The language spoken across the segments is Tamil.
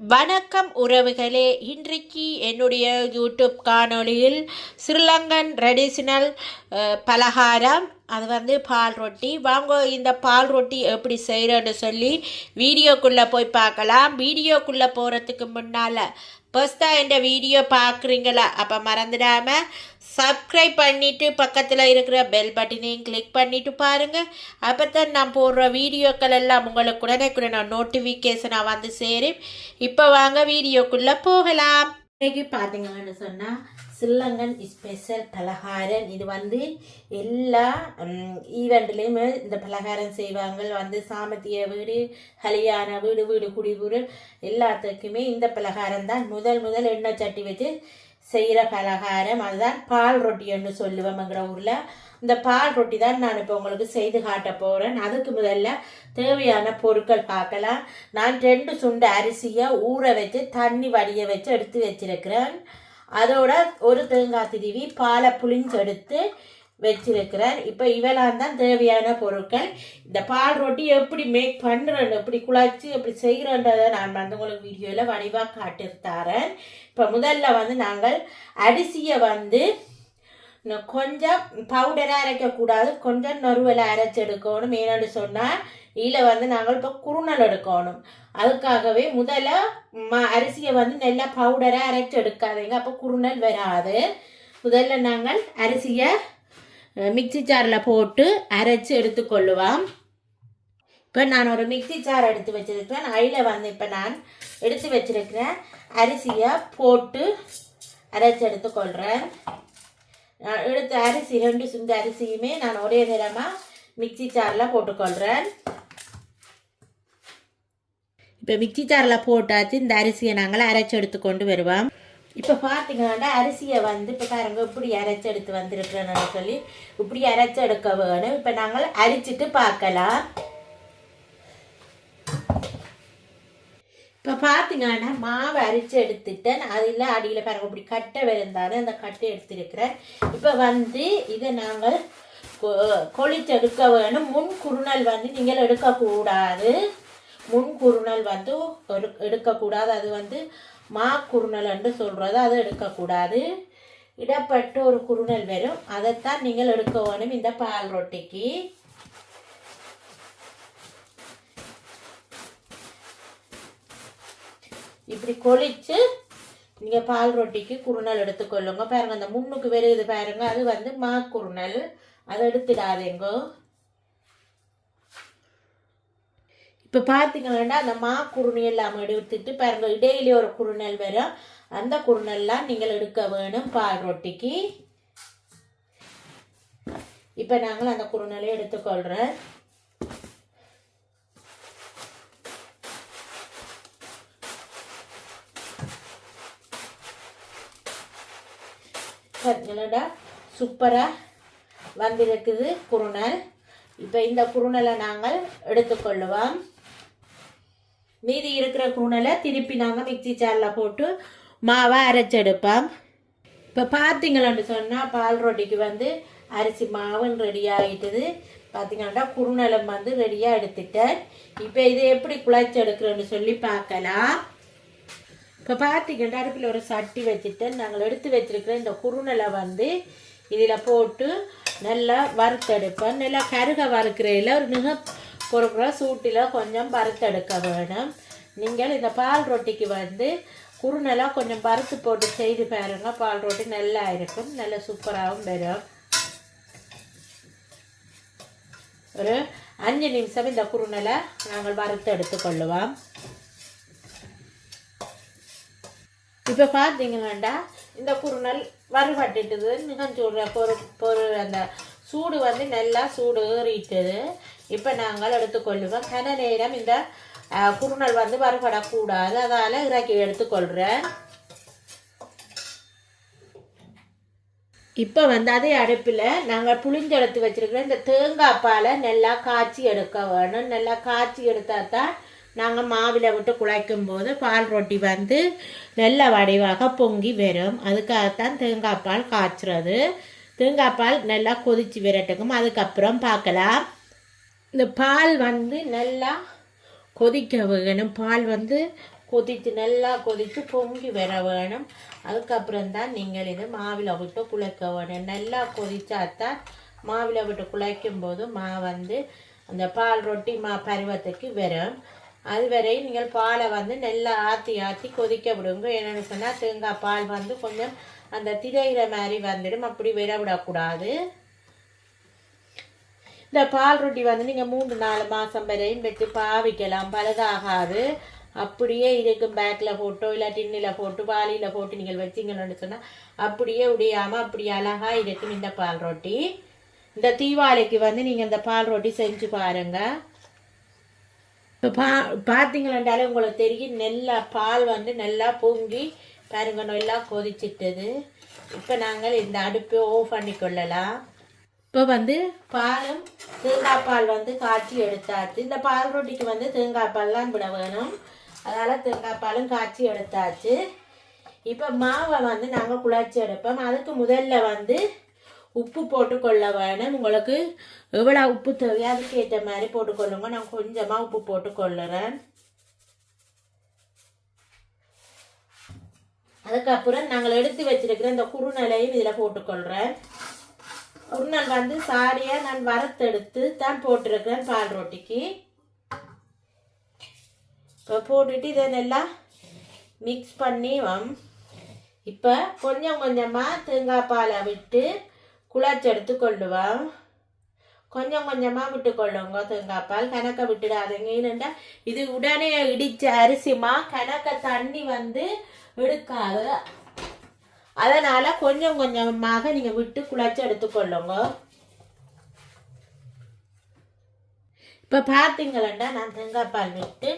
வணக்கம் உறவுகளே. இன்றைக்கு என்னுடைய யூடியூப் காணொளியில் ஸ்ரீலங்கன் ட்ரெடிஷ்னல் பலகாரம் அது வந்து பால் ரொட்டி. வாங்க இந்த பால் ரொட்டி எப்படி செய்கிறோன்னு சொல்லி வீடியோக்குள்ளே போய் பார்க்கலாம். வீடியோக்குள்ளே போகிறதுக்கு முன்னால் ஃபஸ்ட்டாக இந்த வீடியோ பார்க்குறீங்களா அப்போ மறந்துடாமல் சப்ஸ்கிரைப் பண்ணிவிட்டு பக்கத்தில் இருக்கிற பெல் பட்டனையும் கிளிக் பண்ணிவிட்டு பாருங்கள் அப்போ தான் நான் போடுற வீடியோக்கள் எல்லாம் உங்களுக்கு உடனே நோட்டிஃபிகேஷனாக வந்து சேரும். இப்போ வாங்க வீடியோக்குள்ளே போகலாம். இன்னைக்கு பார்த்தீங்கன்னு சொன்னால் ஸ்ரீலங்கன் ஸ்பெஷல் பலகாரம். இது வந்து எல்லா ஈவெண்ட்லேயுமே இந்த பலகாரம் செய்வாங்க. வந்து சாமத்திய வீடு கல்யாண வீடு வீடு குடிபுரு எல்லாத்துக்குமே இந்த பலகாரம் தான். முதல் முதல் எண்ணெய் சட்டி வச்சு செய்கிற பலகாரம். அதுதான் பால் ரொட்டின்னு சொல்லுவோம் ஊரில். இந்த பால் ரொட்டி தான் நான் இப்போ உங்களுக்கு செய்து காட்ட போகிறேன் அதுக்கு முதல்ல தேவையான பொருட்கள் பார்க்கலாம். நான் ரெண்டு சுண்டு அரிசியை ஊற வச்சு தண்ணி வடிய வச்சு எடுத்து வச்சிருக்கிறேன். அதோட ஒரு தேங்காய் திருவி பாலை புளிஞ்செடுத்து வச்சிருக்கிறேன் இப்போ இவெல்லாம் தான் தேவையான பொருட்கள். இந்த பால் ரொட்டி எப்படி மேக் பண்ணுறேன் எப்படி குழச்சி எப்படி செய்கிறன்றதை நான் வந்து உங்களுக்கு வீடியோவில் வடிவாக காட்டிருத்தாரேன் இப்போ முதல்ல வந்து நாங்கள் அரிசியை வந்து கொஞ்சம் பவுடராக அரைக்கக்கூடாது. கொஞ்சம் நொறுவலை அரைச்சி எடுக்கணும் ஏன்னு சொன்னால் இதில் வந்து நாங்கள் இப்போ குருணல் எடுக்கணும். அதுக்காகவே முதல்ல ம அரிசியை வந்து நல்லா பவுடராக அரைச்சி எடுக்காதீங்க அப்போ குருணல் வராது. முதல்ல நாங்கள் அரிசியை மிக்சி ஜாரில் போட்டு அரைச்சி எடுத்துக்கொள்ளுவோம். இப்போ நான் ஒரு மிக்சி ஜார் எடுத்து வச்சிருக்கிறேன். அதில் வந்து இப்போ நான் எடுத்து வச்சுருக்கிறேன். அரிசியை போட்டு அரைச்சி எடுத்துக்கொள்கிறேன். எடுத்த அரிசி ரெண்டு சுண்டு அரிசியுமே நான் ஒரே நேரமாக மிக்சி சாரில் போட்டுக்கொள்கிறேன் இப்போ மிக்சி சாரில் போட்டாச்சு இந்த அரிசியை நாங்கள் அரைச்சி எடுத்து கொண்டு வருவோம். இப்போ பார்த்தீங்கன்னா அரிசியை வந்து இப்போ பாருங்க இப்படி அரைச்சி எடுத்து வந்திருக்கிறேன்னு சொல்லி இப்படி அரைச்சி எடுக்க வேணும். இப்போ நாங்கள் அரிச்சிட்டு பார்க்கலாம். இப்போ பார்த்தீங்கன்னா மாவை அரிச்சு எடுத்துட்டேன் அதில் அடியில் பாருங்க இப்படி கட்டை விழுந்தாலும் அந்த கட்டை எடுத்திருக்கிறேன். இப்போ வந்து இதை நாங்கள் கொ- எடுக்க வேணும். முன் குருணல் வந்து நீங்கள் எடுக்கக்கூடாது. முன் குருணல் வந்து எடு- எடுக்கக்கூடாது. அது வந்து மா குருணல் என்று சொல்கிறது அது எடுக்கக்கூடாது. இடப்பட்டு ஒரு குருணல் வரும். அதைத்தான் நீங்கள் எடுக்க வேணும் இந்த பால் ரொட்டிக்கு. இப்படி கொளிச்சு நீங்கள் பால் ரொட்டிக்கு குருணல் எடுத்துக்கொள்ளுங்க. பாருங்க அந்த முன்னுக்கு வருது பாருங்க அது வந்து மா குருணல். அதை எடுத்துடாதீங்க. இப்போ பார்த்தீங்கன்னா அந்த மா குருணி எல்லாம் எடுத்துட்டு பாருங்க இடையிலே ஒரு குறுநல் வரும். அந்த குறுநல்லாம் நீங்கள் எடுக்க வேணும் பால் ரொட்டிக்கு. இப்போ நாங்கள் அந்த குறுநலை எடுத்துக்கொள்கிறேன் பார்த்தீங்களா சூப்பராக வந்திருக்குது குருணல். இப்போ இந்த குருணலை நாங்கள் எடுத்துக்கொள்ளுவோம். மீதி இருக்கிற குருணலை திருப்பி நாங்கள் மிக்ஸி சேரில் போட்டு மாவை அரைச்செடுப்போம். இப்போ பார்த்தீங்களான்னு சொன்னால் பால் ரொட்டிக்கு வந்து அரிசி மாவும் ரெடி ஆகிட்டுது பார்த்தீங்கன்னா குறுநலம் வந்து ரெடியாக எடுத்துட்டேன். இப்போ இதை எப்படி குழைச்சி எடுக்கிறோன்னு சொல்லி பார்க்கலாம். இப்போ பார்த்திங்கன்னா அடுப்பில் ஒரு சட்டி வச்சுட்டு நாங்கள் எடுத்து வச்சுருக்கிற இந்த குருணலை வந்து இதில் போட்டு நல்லா வறுத்தெடுப்பேன் நல்லா கருக வறுக்கிறையில் ஒரு மிக பொறுக்கிற சூட்டில் கொஞ்சம் வறுத்தெடுக்க வேணும். நீங்கள் இந்த பால் ரொட்டிக்கு வந்து குறுநெல்லாம் கொஞ்சம் வறுத்து போட்டு செய்து பாருங்க. பால் ரொட்டி நல்லா இருக்கும். நல்லா சூப்பராகவும் வரும். ஒரு அஞ்சு நிமிஷம் இந்த குருணலை நாங்கள் வறுத்து எடுத்துக்கொள்ளுவோம் இப்போ பார்த்தீங்கன்னா இந்த குருநல் வறுபட்டுட்டுது. மிகஞ்சூடுற பொரு பொரு அந்த சூடு வந்து நல்லா சூடு ஏறிட்டது. இப்போ நாங்கள் எடுத்துக்கொள்ளுவோம். கன நேரம் இந்த குருநல் வந்து வறுபடக்கூடாது. அதால் இறக்கி எடுத்துக்கொள்கிறேன் இப்போ வந்து அதே அடுப்பில் நாங்கள் புளிஞ்செடுத்து எடுத்து இந்த தேங்காய் பாலை நல்லா காய்ச்சி எடுக்க வேணும். நல்லா காய்ச்சி எடுத்தால் தான் நாங்கள் மாவில் விட்டு குழைக்கும் போது பால் ரொட்டி வந்து நல்ல வடிவாக பொங்கி வரும். அதுக்காகத்தான் தேங்காய் பால் காய்ச்சுறது. தேங்காய் பால் நல்லா கொதிச்சு விரட்டுக்கும். அதுக்கப்புறம் பார்க்கலாம். இந்த பால் வந்து நல்லா கொதிக்க வேணும். பால் வந்து கொதித்து நல்லா கொதித்து பொங்கி வர வேணும். அதுக்கப்புறம் தான் நீங்கள் இது மாவில் விட்டு குழைக்க வேணும். நல்லா கொதிச்சாதான் மாவில் விட்டு குழைக்கும் போது மா வந்து அந்த பால் ரொட்டி மா பருவத்துக்கு வரும். அதுவரை நீங்கள் பாலை வந்து நல்லா ஆற்றி ஆற்றி கொதிக்க விடுங்க. என்னென்னு சொன்னால் தேங்காய் பால் வந்து கொஞ்சம் அந்த திரையிற மாதிரி வந்துடும். அப்படி விட விடக்கூடாது இந்த பால் ரொட்டி வந்து நீங்கள் மூன்று நாலு மாதம் வரையும் வச்சு பாவிக்கலாம். பழுதாகாது அப்படியே இருக்கும் பேக்கில் போட்டோ இல்லை டின்னில் போட்டு பாலியில் போட்டு நீங்கள் வச்சிங்கன்னு சொன்னால் அப்படியே உடையாமல் அப்படி அழகாக இருக்கும் இந்த பால் ரொட்டி. இந்த தீபாவளிக்கு வந்து நீங்கள் இந்த பால் ரொட்டி செஞ்சு பாருங்கள் இப்போ பா பார்த்தீங்களாண்டாலே உங்களுக்கு தெரியும் நல்லா பால் வந்து நல்லா பொங்கி பாருங்க நல்லா கொதிச்சிட்டது. இப்போ நாங்கள் இந்த அடுப்பை ஓஃப் பண்ணி கொள்ளலாம். இப்போ வந்து பாலும் தேங்காய் பால் வந்து காய்ச்சி எடுத்தாச்சு. இந்த பால் ரொட்டிக்கு வந்து தேங்காய் பால்லாம் விட வேணும். அதனால் தேங்காய் பாலும் காய்ச்சி எடுத்தாச்சு. இப்போ மாவை வந்து நாங்கள் குழச்சி எடுப்போம். அதுக்கு முதல்ல வந்து உப்பு போட்டுக்கொள்ள வேணும். உங்களுக்கு எவ்வளோ உப்பு தேவையோ அதுக்கு ஏற்ற மாதிரி போட்டுக்கொள்ளுங்க. நான் கொஞ்சமாக உப்பு போட்டுக்கொள்ளுறேன். அதுக்கப்புறம் நாங்கள் எடுத்து வச்சிருக்கிற இந்த குறுநிலையும் இதில் போட்டுக்கொள்கிறேன் குறுநல் வந்து சாரியாக நான் வறுத்தெடுத்து தான் போட்டிருக்கிறேன் பால் ரொட்டிக்கு. இப்போ போட்டுட்டு இதை நல்லா மிக்ஸ் பண்ணி வம் இப்போ கொஞ்சம் கொஞ்சமாக தேங்காய் பாலை விட்டு குழச்செடுத்து கொள்ளுவோம் கொஞ்சம் கொஞ்சமாக விட்டு கொள்ளுங்க தேங்காய் பால் கணக்க விட்டுடாதீங்க. ஏனென்றா இது உடனே இடித்த அரிசிமா கணக்க தண்ணி வந்து எடுக்காது. அதனால் கொஞ்சம் கொஞ்சமாக நீங்கள் விட்டு குழச்சி எடுத்துக்கொள்ளுங்க. இப்போ பார்த்தீங்களா நான் தேங்காய் பால் விட்டு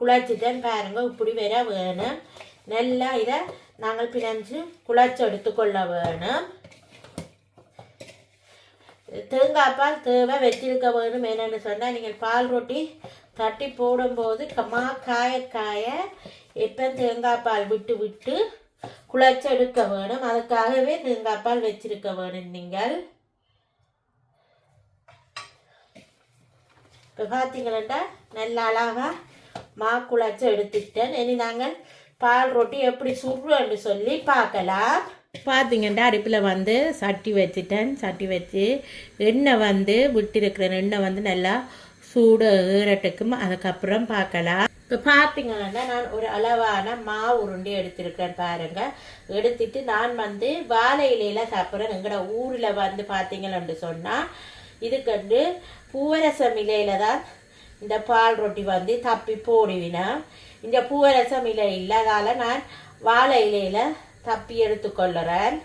குழச்சிட்டேன் பாருங்கள் இப்படி வர வேணும். நல்லா இதை நாங்கள் பிணைஞ்சு குழச்சி எடுத்துக்கொள்ள வேணும். தேங்காய் பால் தேவை வச்சிருக்க வேணும் என்னென்னு சொன்னால் நீங்கள் பால் ரொட்டி தட்டி போடும்போது கம்மா காய காய இப்போ தேங்காய் பால் விட்டு விட்டு குழச்சி எடுக்க வேணும். அதுக்காகவே தேங்காய் பால் வச்சிருக்க வேணும் நீங்கள். இப்போ பார்த்தீங்களா நல்ல அழகாக மா குழச்சி எடுத்துட்டேன் இனி நாங்கள் பால் ரொட்டி எப்படி சுடுறோன்னு சொல்லி பார்க்கலாம். பார்த்தீங்கன்னா அடுப்பில் வந்து சட்டி வச்சுட்டேன். சட்டி வச்சு எண்ணெய் வந்து விட்டிருக்கிறேன். எண்ணெய் வந்து நல்லா சூடு ஏறட்டுக்கும். அதுக்கப்புறம் பார்க்கலாம். இப்போ பார்த்தீங்கன்னா நான் ஒரு அளவான மாவு உருண்டி எடுத்திருக்கிறேன் பாருங்க. எடுத்துட்டு நான் வந்து வாழை இலையில சாப்பிட்றேன். எங்களோட ஊரில் வந்து பார்த்தீங்கன்னு சொன்னால் இதுக்கு வந்து பூவரசம் இலையில தான் இந்த பால் ரொட்டி வந்து தப்பி போடுவினா இந்த பூவரசம் இலை இல்லாதால நான் வாழை இலையில தப்பி எடுத்துக்கொள்ளுறேன்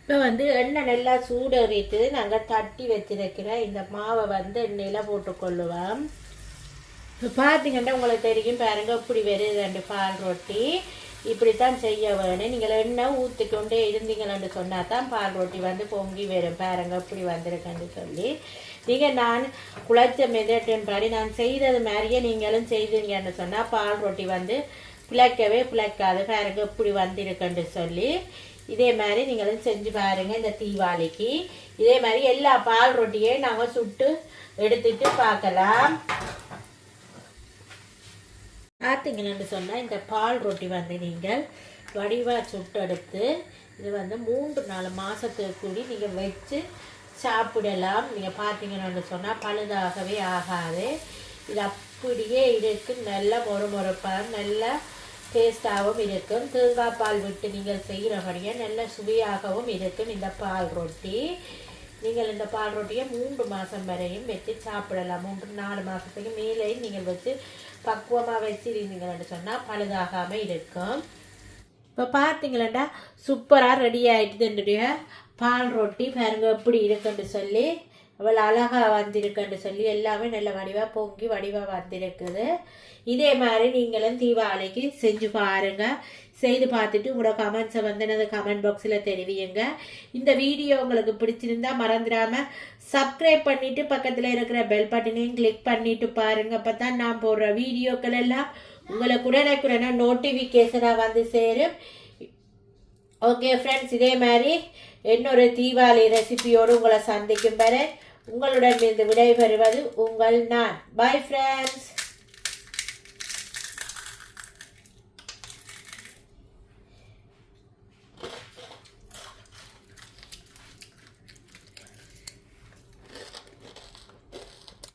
இப்போ வந்து எண்ணெய் நல்லா சூடறிட்டு நாங்கள் தட்டி வச்சிருக்கிற இந்த மாவை வந்து எண்ணெயில் போட்டுக்கொள்ளுவோம். இப்போ பார்த்தீங்கன்னா உங்களுக்கு தெரியும் பாருங்க இப்படி வருது ரெண்டு பால் ரொட்டி. இப்படித்தான் செய்ய வேணும். நீங்கள் எண்ணெய் ஊற்றிக்கொண்டே இருந்தீங்கன்னு சொன்னால் தான் பால் ரொட்டி வந்து பொங்கி வரும். பாருங்க இப்படி வந்திருக்கேன்னு சொல்லி. நீங்கள் நான் குழைச்ச மெதட்டின் படி நான் செய்தது மாதிரியே நீங்களும் செய்தீங்கன்னு சொன்னால் பால் ரொட்டி வந்து பிழைக்கவே பிழைக்காது பாருங்க இப்படி வந்திருக்குன்னு சொல்லி. இதே மாதிரி நீங்களும் செஞ்சு பாருங்கள் இந்த தீபாவளிக்கு. இதே மாதிரி எல்லா பால் ரொட்டியையும் நாங்கள் சுட்டு எடுத்துட்டு பார்க்கலாம். பார்த்தீங்கன்னு சொன்னால் இந்த பால் ரொட்டி வந்து நீங்கள் வடிவாக சுட்டெடுத்து இது வந்து மூன்று நாலு மாதத்துக்கு கூடி நீங்கள் வச்சு சாப்பிடலாம். நீங்கள் பார்த்தீங்கன்னு சொன்னால் பழுதாகவே ஆகாது. இது அப்படியே இருக்கு நல்ல மொறு மொறுப்பாக நல்ல டேஸ்ட்டாகவும் இருக்கும். தேங்காய் பால் விட்டு நீங்கள் செய்கிறபடியே நல்ல சுவையாகவும் இருக்கும் இந்த பால் ரொட்டி. நீங்கள் இந்த பால் ரொட்டியை மூன்று மாதம் வரையும் வச்சு சாப்பிடலாம். மூன்று நாலு மாதத்துக்கு மேலேயும் நீங்கள் வச்சு பக்குவமாக வச்சிருந்தீங்கன்னு சொன்னால் பழுதாகாமல் இருக்கும். இப்போ பார்த்தீங்களா சூப்பராக ரெடி ஆகிடுது என்னுடைய பால் ரொட்டி பாருங்க எப்படி இருக்குன்னு சொல்லி அவ்வளோ அழகாக வந்திருக்குன்னு சொல்லி எல்லாமே நல்ல வடிவாக பொங்கி வடிவாக வந்திருக்குது. இதே மாதிரி நீங்களும் தீபாவளிக்கு செஞ்சு பாருங்கள் செய்து பார்த்துட்டு உங்களோட கமெண்ட்ஸை வந்து எனது கமெண்ட் பாக்ஸில் தெரிவியுங்க. இந்த வீடியோ உங்களுக்கு பிடிச்சிருந்தா மறந்துடாமல் சப்ஸ்கிரைப் பண்ணிவிட்டு பக்கத்தில் இருக்கிற பெல் பட்டனையும் கிளிக் பண்ணிவிட்டு பாருங்க. அப்போ தான் நான் போடுற வீடியோக்கள் எல்லாம் உங்களுக்கு உடனுக்குடனே நோட்டிஃபிகேஷனாக வந்து சேரும். ஓகே ஃப்ரெண்ட்ஸ் இதே மாதிரி இன்னொரு தீபாவளி ரெசிபியோடு உங்களை சந்திக்கும் பெற உங்களுடன் இருந்து விடைபெறுவது உங்கள் நான். Bye friends